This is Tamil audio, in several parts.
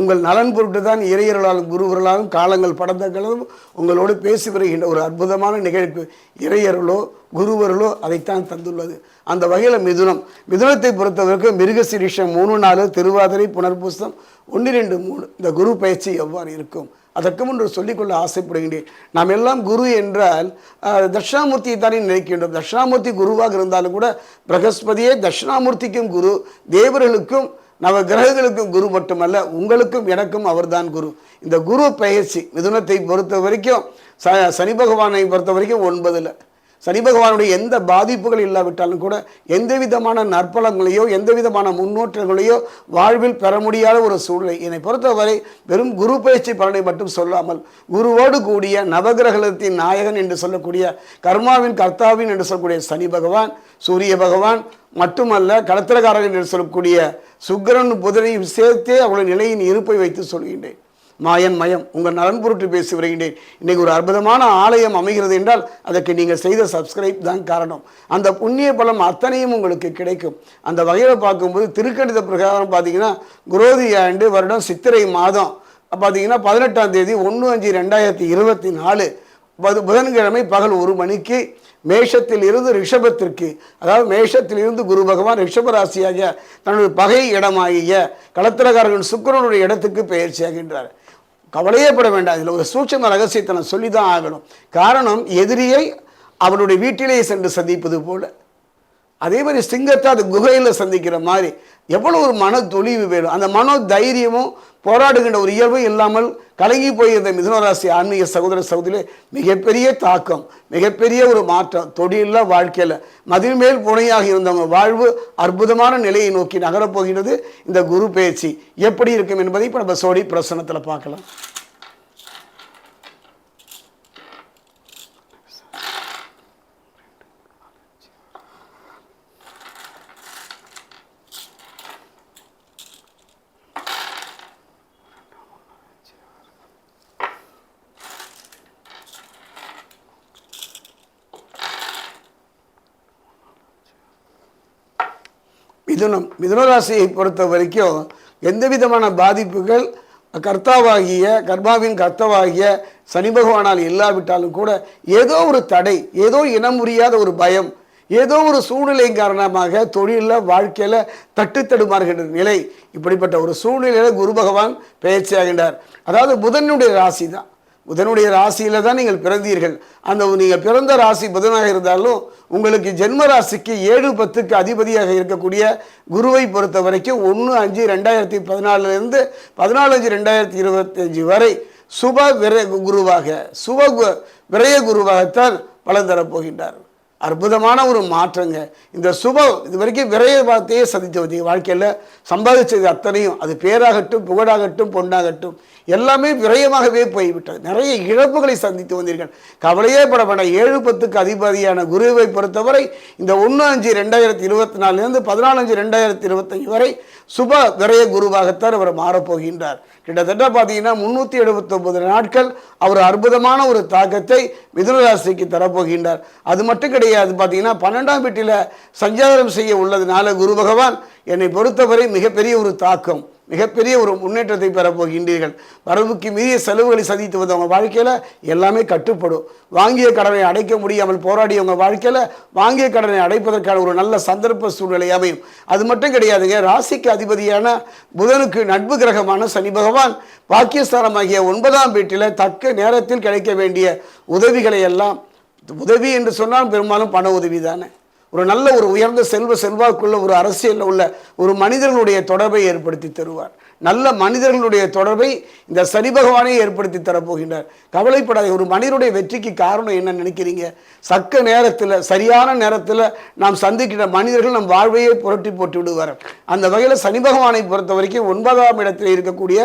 உங்கள் நலன் பொருட்டு தான் இறையர்களாலும் குருவர்களாலும் காலங்கள் படந்த உங்களோடு பேசி வருகின்ற ஒரு அற்புதமான நிகழ்வு. இறையர்களோ குருவர்களோ அதைத்தான் தந்துள்ளது. அந்த வகையில் மிதுனம். மிதுனத்தை பொறுத்தவரைக்கும் மிருகசிரீஷம் மூணு நாலு திருவாதிரை புனர்பூசம் ஒன்று ரெண்டு மூணு. இந்த குரு பயிற்சி எவ்வாறு இருக்கும்? அதற்கு முன்று சொல்லிக்கொள்ள ஆசைப்படுகின்றேன். நாம் எல்லாம் குரு என்றால் தட்சிணாமூர்த்தியை தானே நினைக்கின்றோம். தட்சிணாமூர்த்தி குருவாக இருந்தாலும் கூட பிரகஸ்பதியே தட்சிணாமூர்த்திக்கும் குரு தேவர்களுக்கும் நவ கிரகங்களுக்கும் குரு மட்டுமல்ல உங்களுக்கும் எனக்கும் அவர்தான் குரு. இந்த குரு பயிற்சி மிதுனத்தை பொறுத்த வரைக்கும் ச சனி பகவானை பொறுத்த வரைக்கும் ஒன்பதில். சனி பகவானுடைய எந்த பாதிப்புகள் இல்லாவிட்டாலும் கூட எந்த விதமான நற்பலங்களையோ எந்த விதமான முன்னோற்றங்களையோ வாழ்வில் பெற முடியாத ஒரு சூழ்நிலை. என்னை பொறுத்தவரை வெறும் குரு பயிற்சி பலனை மட்டும் சொல்லாமல் குருவோடு கூடிய நவகிரகத்தின் நாயகன் என்று சொல்லக்கூடிய கர்மாவின் கர்த்தாவின் என்று சொல்லக்கூடிய சனி பகவான் சூரிய பகவான் மட்டுமல்ல கடத்திரக்காரர்கள் என்று சொல்லக்கூடிய சுக்கிரன் புதனையும் சேர்த்தே அவளுடைய நிலையின் இருப்பை வைத்து சொல்கின்றேன். மாயன் மயம் உங்கள் நலன் பொருட்டு பேசி வருகின்றேன். இன்றைக்கு ஒரு அற்புதமான ஆலயம் அமைகிறது என்றால் அதற்கு நீங்கள் செய்த சப்ஸ்கிரைப் தான் காரணம். அந்த புண்ணிய பலம் அத்தனையும் உங்களுக்கு கிடைக்கும். அந்த வகையில் பார்க்கும்போது திருக்கணித பிரகாரம் பார்த்தீங்கன்னா குரோதி ஆண்டு வருடம் சித்திரை மாதம். பார்த்தீங்கன்னா பதினெட்டாம் தேதி ஒன்று அஞ்சு ரெண்டாயிரத்தி இருபத்தி நாலு. பது- புதன்கிழமை பகல் ஒரு மணிக்கு மேஷத்தில் இருந்து ரிஷபத்திற்கு அதாவது மேஷத்தில் இருந்து குரு பகவான் ரிஷப தனது பகை இடமாகிய களத்திரக்காரர்கள் சுக்கிரனுடைய இடத்துக்கு பெயர்ச்சியாகின்றார் கவலையே பட வேண்டாம் இதில் ஒரு சூட்சம ரகசியத்தை நான் சொல்லி தான் ஆகணும். காரணம் எதிரியை அவனுடைய வீட்டிலேயே சென்று சந்திப்பது போல. அதே மாதிரி சிங்கத்தை அது குகையில் சந்திக்கிற மாதிரி எவ்வளோ ஒரு மன தொழிவு வேணும். அந்த மனோ தைரியமும் போராடுகின்ற ஒரு இயல்பும் இல்லாமல் கலங்கி போயிருந்த மிதுனராசி ஆன்மீக சகோதர சகோதரியிலே மிகப்பெரிய தாக்கம் மிகப்பெரிய ஒரு மாற்றம். தொழிலில் வாழ்க்கையில் மதில் மேல் புனையாக இருந்தவங்க வாழ்வு அற்புதமான நிலையை நோக்கி நகரப் போகிறது இந்த குரு பேச்சு எப்படி இருக்கும் என்பதை இப்போ நம்ம சோடி பிரசனத்தில் பார்க்கலாம். மிதுனம் மிதுனராசியை பொறுத்த வரைக்கும் எந்த விதமான பாதிப்புகள் கர்த்தாவாகிய கர்மாவின் கர்த்தாவாகிய சனி பகவானால் இல்லாவிட்டாலும் கூட ஏதோ ஒரு தடை ஏதோ இனம் முடியாத ஒரு பயம் ஏதோ ஒரு சூழ்நிலை காரணமாக தொழிலில் வாழ்க்கையில் தட்டு தடுமாறுகின்ற நிலை. இப்படிப்பட்ட ஒரு சூழ்நிலையில் குரு பகவான் பெயர்ச்சியாகின்றார் அதாவது புதனுடைய ராசி தான் புதனுடைய ராசியில தான் நீங்கள் பிறந்தீர்கள். அந்த நீங்கள் பிறந்த ராசி புதனாக இருந்தாலும் உங்களுக்கு ஜென்ம ராசிக்கு ஏழு பத்துக்கு அதிபதியாக இருக்கக்கூடிய குருவை பொறுத்த வரைக்கும் ஒன்று அஞ்சு ரெண்டாயிரத்தி பதினாலுலேருந்து பதினாலு அஞ்சு ரெண்டாயிரத்தி இருபத்தஞ்சு வரை சுப விர குருவாக சுப விரய குருவாகத்தான் பலன் தரப்போகின்றார். அற்புதமான ஒரு மாற்றங்க. இந்த சுப இது வரைக்கும் விரைய வார்த்தையே சந்தித்து வந்தீங்க வாழ்க்கையில் சம்பாதிச்சது அத்தனையும். அது பேராகட்டும் புகழாகட்டும் பொண்ணாகட்டும் எல்லாமே விரயமாகவே போய்விட்டது. நிறைய இழப்புகளை சந்தித்து வந்தீர்கள். கவலையே பட வேண்டாம். ஏழு பத்துக்கு அதிபதியான குருவை பொறுத்தவரை இந்த ஒன்று அஞ்சு ரெண்டாயிரத்தி இருபத்தி நாலுலேருந்து பதினாலு அஞ்சு ரெண்டாயிரத்தி இருபத்தஞ்சு வரை சுப விரய குருவாகத்தான் அவர் மாறப்போகின்றார். கிட்டத்தட்ட பார்த்தீங்கன்னா முந்நூற்றி எழுபத்தொம்பது நாட்கள் அவர் அற்புதமான ஒரு தாக்கத்தை மிதுனராசிக்கு தரப்போகின்றார். அது மட்டும் கிடையாது பார்த்தீங்கன்னா பன்னெண்டாம் வீட்டில் சஞ்சாரம் செய்ய உள்ளதுனால குரு பகவான் என்னை பொறுத்தவரை மிகப்பெரிய ஒரு தாக்கம். மிகப்பெரிய ஒரு முன்னேற்றத்தை பெறப்போகின்றீர்கள் வரவுக்கு மீறிய செலவுகளை சந்தித்து வந்தவங்க வாழ்க்கையில் எல்லாமே கட்டுப்படும். வாங்கிய கடனை அடைக்க முடியாமல் போராடியவங்க வாழ்க்கையில் வாங்கிய கடனை அடைப்பதற்கான ஒரு நல்ல சந்தர்ப்ப சூழ்நிலை அமையும். அது மட்டும் கிடையாதுங்க ராசிக்கு அதிபதியான புதனுக்கு நட்பு கிரகமான சனி பகவான் பாக்கியஸ்தானமாகிய ஒன்பதாம் வீட்டில் தக்க நேரத்தில் கிடைக்க வேண்டிய உதவிகளை எல்லாம் உதவி என்று சொன்னால் பெரும்பாலும் பண உதவி தானே. ஒரு நல்ல ஒரு உயர்ந்த செல்வ செல்வாக்குள்ள ஒரு அரசியலில் உள்ள ஒரு மனிதனுடைய தொடர்பை ஏற்படுத்தி தருவார். நல்ல மனிதர்களுடைய தொடர்பை இந்த சனி பகவானே ஏற்படுத்தி தரப்போகின்றார். கவலைப்படாத ஒரு மனிதனுடைய வெற்றிக்கு காரணம் என்ன நினைக்கிறீங்க? சக்க நேரத்தில் சரியான நேரத்தில் நாம் சந்திக்கிற மனிதர்கள் நம் வாழ்வையே புரட்டி போட்டு விடுவார். அந்த வகையில் சனி பகவானை பொறுத்த வரைக்கும் ஒன்பதாம் இடத்தில் இருக்கக்கூடிய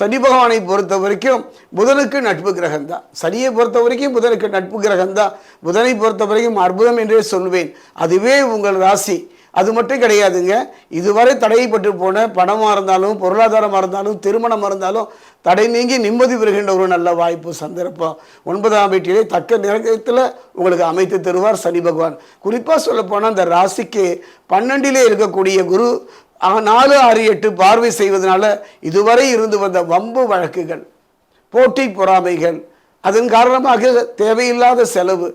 சனி பகவானை பொறுத்த வரைக்கும் புதனுக்கு நட்பு கிரகம் தான் சனியை பொறுத்த வரைக்கும் புதனுக்கு நட்பு கிரகம் தான் புதனை பொறுத்த வரைக்கும் அற்புதம் என்றே சொல்வேன். அதுவே உங்கள் ராசி. அது மட்டும் கிடையாதுங்க. இதுவரை தடைப்பட்டு போன பணமாக இருந்தாலும் பொருளாதாரமாக இருந்தாலும் திருமணமாக இருந்தாலும் தடை நீங்கி நிம்மதி பெறுகின்ற ஒரு நல்ல வாய்ப்பு சந்தர்ப்பம். ஒன்பதாம் வீட்டிலே தக்க நேரத்தில் உங்களுக்கு அமைத்து தருவார் சனி பகவான். குறிப்பாக சொல்லப்போனால் அந்த ராசிக்கு பன்னெண்டிலே இருக்கக்கூடிய குரு நாலு ஆறு எட்டு பார்வை செய்வதனால இதுவரை இருந்து வந்த வம்பு வழக்குகள் போட்டி பொறாமைகள் அதன் காரணமாக தேவையில்லாத செலவு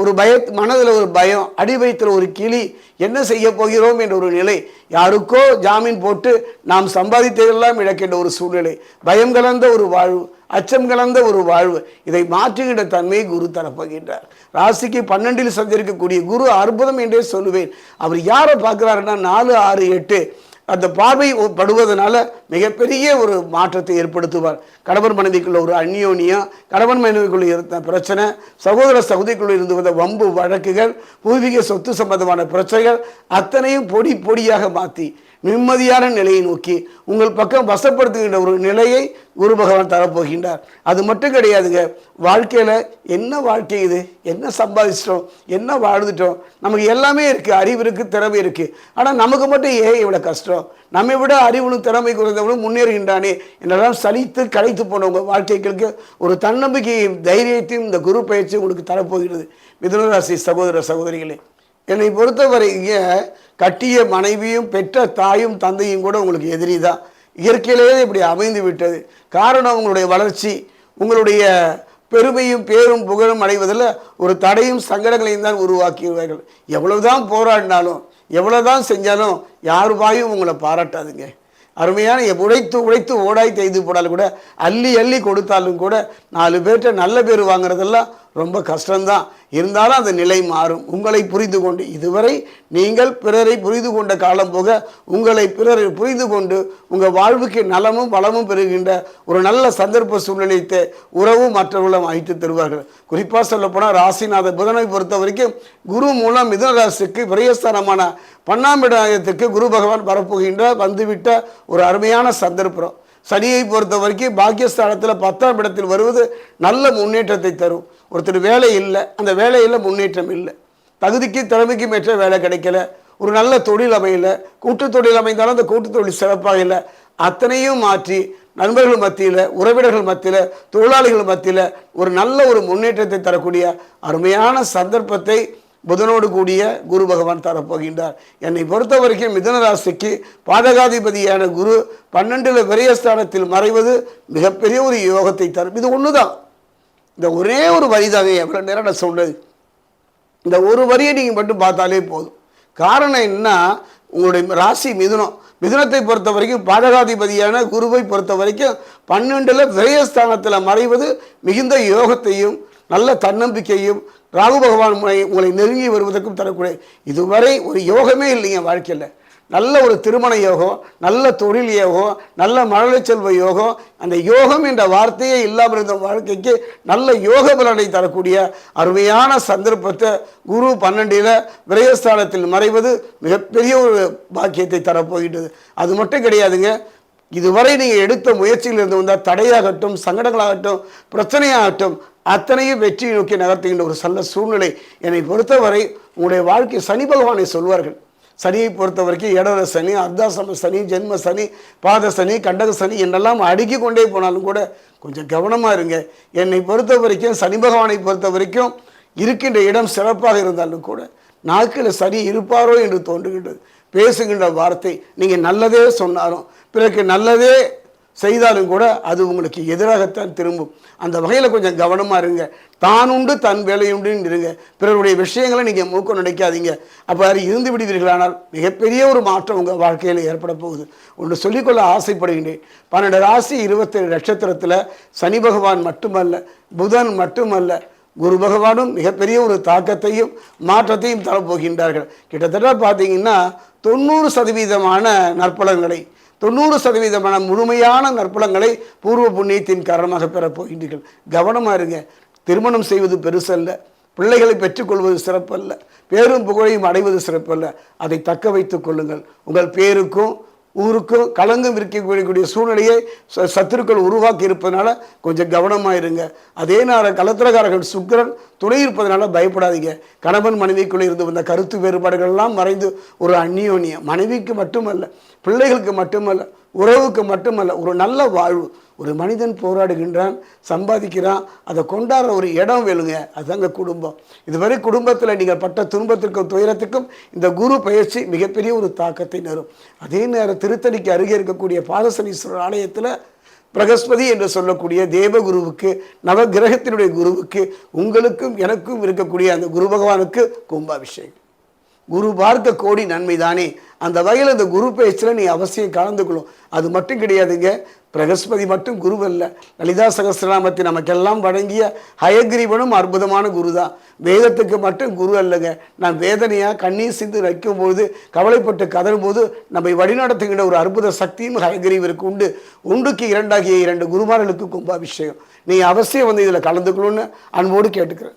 ஒரு பய மனதில் ஒரு பயம் அடி வயிற்றுல ஒரு கிளி என்ன செய்ய போகிறோம் என்ற ஒரு நிலை. யாருக்கோ ஜாமீன் போட்டு நாம் சம்பாதித்ததெல்லாம் இழக்கின்ற ஒரு சூழ்நிலை. பயம் கலந்த ஒரு வாழ்வு அச்சம் கலந்த ஒரு வாழ்வு இதை மாற்றுகின்ற தன்மையை குரு தரப்போகின்றார். ராசிக்கு பன்னெண்டில் சந்திருக்கக்கூடிய குரு அற்புதம் என்றே சொல்லுவேன். அவர் யாரை பார்க்குறாருன்னா நாலு ஆறு எட்டு அந்த பார்வை படுவதனால மிகப்பெரிய ஒரு மாற்றத்தை ஏற்படுத்துவார். கணவன் மனைவிக்குள்ள ஒரு அந்யோனியம் கணவன் மனைவிக்குள்ள இருந்த பிரச்சனை சகோதர சகுதிக்குள்ள இருந்து வந்த வம்பு வழக்குகள் பூர்வீக சொத்து சம்பந்தமான பிரச்சனைகள் அத்தனையும் பொடி பொடியாக மாற்றி நிம்மதியான நிலையை நோக்கி உங்கள் பக்கம் வசப்படுத்துகின்ற ஒரு நிலையை குரு பகவான் தரப்போகின்றார். அது மட்டும் கிடையாதுங்க. வாழ்க்கையில் என்ன வாழ்க்கை இது? என்ன சம்பாதிச்சிட்டோம்? என்ன வாழ்ந்துட்டோம்? நமக்கு எல்லாமே இருக்குது அறிவு இருக்குது திறமை இருக்குது ஆனால் நமக்கு மட்டும் ஏன் இவ்வளோ கஷ்டம்? நம்மை விட அறிவுனும் திறமை குறைந்தவனும் முன்னேறுகின்றானே என்றெல்லாம் சலித்து கழித்து போனவங்க வாழ்க்கைகளுக்கு ஒரு தன்னம்பிக்கையும் தைரியத்தையும் இந்த குரு பயிற்சி உங்களுக்கு தரப்போகிறது. மிதுனராசி சகோதர சகோதரிகளே என்னை பொறுத்தவரைங்க கட்டிய மனைவியும் பெற்ற தாயும் தந்தையும் கூட உங்களுக்கு எதிரி தான் இயற்கையிலேயே இப்படி அமைந்து விட்டது. காரணம் உங்களுடைய வளர்ச்சி. உங்களுடைய பெருமையும் பேரும் புகழும் அடைவதில் ஒரு தடையும் சங்கடங்களையும் தான் உருவாக்கிடுவார்கள் எவ்வளவுதான் போராடினாலும் எவ்வளோதான் செஞ்சாலும் யார் வாயும் உங்களை பாராட்டாதுங்க. அருமையான உழைத்து உழைத்து ஓடாய் செய்து போடாலும் கூட அள்ளி அள்ளி கொடுத்தாலும் கூட நாலு பேர்கிட்ட நல்ல பேர் வாங்குறதெல்லாம் ரொம்ப கஷ்டம்தான். இருந்தாலும் அந்த நிலை மாறும். உங்களை புரிந்து கொண்டு இதுவரை நீங்கள் பிறரை புரிந்து கொண்ட காலம் போக உங்களை பிறரை புரிந்து கொண்டு உங்கள் வாழ்வுக்கு நலமும் வளமும் பெறுகின்ற ஒரு நல்ல சந்தர்ப்ப சூழ்நிலைத்தை உறவும் மற்றவர்களும் அமைத்து தருவார்கள். குறிப்பாக சொல்லப்போனால் ராசிநாத புதனை பொறுத்த வரைக்கும் குரு மூலம் மிதுன ராசிக்கு விரயஸ்தானமான பன்னாமிடத்துக்கு குரு பகவான் வரப்போகின்ற வந்துவிட்ட ஒரு அருமையான சந்தர்ப்பம். சனியை பொறுத்த வரைக்கும் பாக்கியஸ்தானத்தில் பத்தாம் இடத்தில் வருவது நல்ல முன்னேற்றத்தை தரும். ஒருத்தர் வேலை இல்லை அந்த வேலையில் முன்னேற்றம் இல்லை. தகுதிக்கு திறமைக்கும் ஏற்ற வேலை கிடைக்கல ஒரு நல்ல தொழில் அமையல கூட்டு தொழில் அமைந்தாலும் அந்த கூட்டு தொழில் சிறப்பாக இல்லை. அத்தனையும் மாற்றி நண்பர்கள் மத்தியில் உறவினர்கள் மத்தியில் தொழிலாளிகள் மத்தியில் ஒரு நல்ல ஒரு முன்னேற்றத்தை தரக்கூடிய அருமையான சந்தர்ப்பத்தை புதனோடு கூடிய குரு பகவான் தரப்போகின்றார். என்னை பொறுத்த வரைக்கும் மிதனராசிக்கு பாதகாதிபதியான குரு பன்னெண்டில் விரயஸ்தானத்தில் மறைவது மிகப்பெரிய ஒரு யோகத்தை தரும். இது ஒன்று தான் இந்த ஒரே ஒரு வரிதாங்க எவ்வளோ நேரம் நான் சொன்னது. இந்த ஒரு வரியை நீங்கள் மட்டும் பார்த்தாலே போதும். காரணம் என்ன? உங்களுடைய ராசி மிதுனம். மிதுனத்தை பொறுத்த வரைக்கும் பாதகாதிபதியான குருவை பொறுத்த வரைக்கும் பன்னெண்டில் விரயஸ்தானத்தில் மறைவது மிகுந்த யோகத்தையும் நல்ல தன்னம்பிக்கையும் ராகு பகவான் உங்களை நெருங்கி வருவதற்கும் தரக்கூடிய. இதுவரை ஒரு யோகமே இல்லைங்க வாழ்க்கையில். நல்ல ஒரு திருமண யோகம் நல்ல தொழில் யோகம் நல்ல மழலை செல்வ யோகம் அந்த யோகம் என்ற வார்த்தையே இல்லாமல் இருந்த வாழ்க்கைக்கு நல்ல யோக பலனை தரக்கூடிய அருமையான சந்தர்ப்பத்தை குரு பன்னெண்டில் விரயஸ்தானத்தில் மறைவது மிகப்பெரிய ஒரு பாக்கியத்தை தரப்போகின்றது. அது மட்டும் கிடையாதுங்க. இதுவரை நீங்கள் எடுத்த முயற்சியில் இருந்து வந்தால் தடையாகட்டும் சங்கடங்களாகட்டும் பிரச்சனையாகட்டும் அத்தனையும் வெற்றியை நோக்கி நகர்த்துகின்ற ஒரு நல்ல சூழ்நிலை. என்னை பொறுத்தவரை உங்களுடைய வாழ்க்கை சனி பகவானை சொல்வார்கள். சனியை பொறுத்த வரைக்கும் இடர சனி அர்த்தாசம சனி ஜென்ம சனி பாத சனி கண்டக சனி என்னெல்லாம் அடுக்கி கொண்டே போனாலும் கூட கொஞ்சம் கவனமாக இருங்க. என்னை பொறுத்த வரைக்கும் சனி பகவானை பொறுத்த வரைக்கும் இருக்கின்ற இடம் சிறப்பாக இருந்தாலும் கூட நாக்கில் சனி இருப்பாரோ என்று தோன்றுகின்றது. பேசுகின்ற வார்த்தை நீங்கள் நல்லதே சொன்னாலும் பிறகு நல்லதே செய்தாலும் கூட அது உங்களுக்கு எதிராகத்தான் திரும்பும். அந்த வகையில் கொஞ்சம் கவனமாக இருங்க. தான் உண்டு தன் வேலையுண்டுன்னு இருங்க. பிறருடைய விஷயங்களை நீங்கள் மூக்கம் நினைக்காதீங்க அப்போ இருந்து விடுவீர்களானால் மிகப்பெரிய ஒரு மாற்றம் உங்கள் வாழ்க்கையில் ஏற்பட போகுது. ஒன்று சொல்லிக்கொள்ள ஆசைப்படுகின்றேன். பன்னெண்டு ராசி இருபத்தேழு நட்சத்திரத்தில் சனி பகவான் மட்டுமல்ல புதன் மட்டுமல்ல குரு பகவானும் மிகப்பெரிய ஒரு தாக்கத்தையும் மாற்றத்தையும் தரப்போகின்றார்கள். கிட்டத்தட்ட பார்த்தீங்கன்னா தொண்ணூறு சதவீதமான நற்பலன்களை தொண்ணூறு சதவீதமான முழுமையான நற்பலங்களை பூர்வ புண்ணியத்தின் காரணமாக பெறப் போகின்றீர்கள். கவனமாக இருங்க. திருமணம் செய்வது பெருசல்ல. பிள்ளைகளை பெற்றுக்கொள்வது சிறப்பல்ல. பேரும் புகழையும் அடைவது சிறப்பல்ல. அதை தக்க வைத்துக் கொள்ளுங்கள். உங்கள் பேருக்கும் ஊருக்கும் களங்கம் இருக்கக்கூடிய சூழ்நிலையை ச- சத்துருக்கள் உருவாக்கி இருப்பதனால கொஞ்சம் கவனமாக இருங்க அதே நேரம் கலத்திரகாரர்கள் சுக்கிரன் துணை இருப்பதனால பயப்படாதீங்க. கணவன் மனைவிக்குள்ளே இருந்து வந்த கருத்து வேறுபாடுகள்லாம் மறைந்து ஒரு அந்நியோன்யம் மனைவிக்கு மட்டுமல்ல பிள்ளைகளுக்கு மட்டுமல்ல உறவுக்கு மட்டுமல்ல ஒரு நல்ல வாழ்வு. ஒரு மனிதன் போராடுகின்றான் சம்பாதிக்கிறான் அதை கொண்டாடுற ஒரு இடம் வேணுங்க. அதுதாங்க குடும்பம். இதுவரை குடும்பத்தில் நீங்கள் பட்ட துன்பத்திற்கும் துயரத்துக்கும் இந்த குரு பயிற்சி மிகப்பெரிய ஒரு தாக்கத்தை நரும். அதே நேரம் திருத்தணிக்கு அருகே இருக்கக்கூடிய பாதசனீஸ்வரர் ஆலயத்தில் பிரகஸ்பதி என்று சொல்லக்கூடிய தேவகுருவுக்கு நவகிரகத்தினுடைய குருவுக்கு உங்களுக்கும் எனக்கும் இருக்கக்கூடிய அந்த குரு பகவானுக்கு கும்பாபிஷேகம். குரு பார்க்க கோடி நன்மை தானே அந்த வகையில் அந்த குரு பேச்சில் நீ அவசியம் கலந்துக்கணும். அது மட்டும் கிடையாதுங்க. பிரகஸ்பதி மட்டும் குரு அல்ல லலிதா சகசிரநாமத்தை நமக்கெல்லாம் வழங்கிய ஹயக்ரீவனும் அற்புதமான குரு தான் வேதத்துக்கு மட்டும் குரு அல்லங்க. நான் வேதனையாக கண்ணீர் சிந்து வைக்கும்போது கவலைப்பட்டு கதறும்போது நம்மை வழிநடத்துகின்ற ஒரு அற்புத சக்தியும் ஹயக்ரீவருக்கு உண்டு. ஒன்றுக்கு இரண்டாகிய இரண்டு குருமார்களுக்கு கும்பாபிஷேகம். நீ அவசியம் வந்து இதில் கலந்துக்கணும்னு அன்போடு கேட்டுக்கிறேன்.